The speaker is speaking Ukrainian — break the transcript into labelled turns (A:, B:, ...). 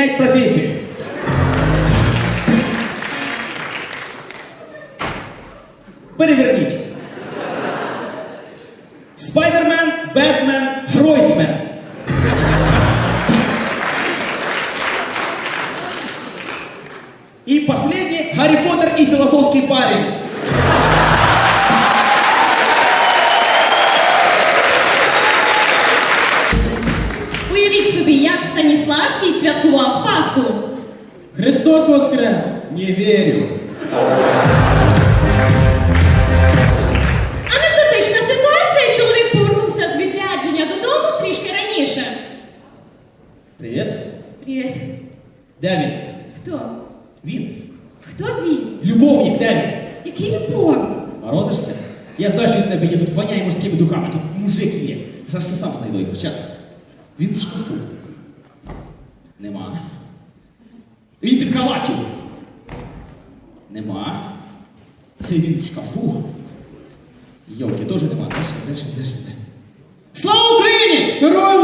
A: меняет профессию. Переверніть. Спайдермен, Бетмен, Гройсмен. И последний Гарри Поттер и философский парень.
B: Уявіть собі, як Станіславський святкував Пасху.
C: Христос воскрес! Не вірю.
B: Анекдотична ситуація. Чоловік повернувся з відрядження додому трішки раніше.
C: Привіт.
B: Привіт.
C: Де він?
B: Хто?
A: Він.
B: Хто він?
A: Любовник, де він?
B: Який любов?
A: Морозишся? Я знаю, що в тебе є. Тут воняє морськими духами, тут мужик є. Зараз все сам знайду його. Щас. Він в шкафу. Нема. Він під кроватю. Нема. Він в шкафу. Йолки, теж нема. Ж він, де? Слава Україні!
C: Героям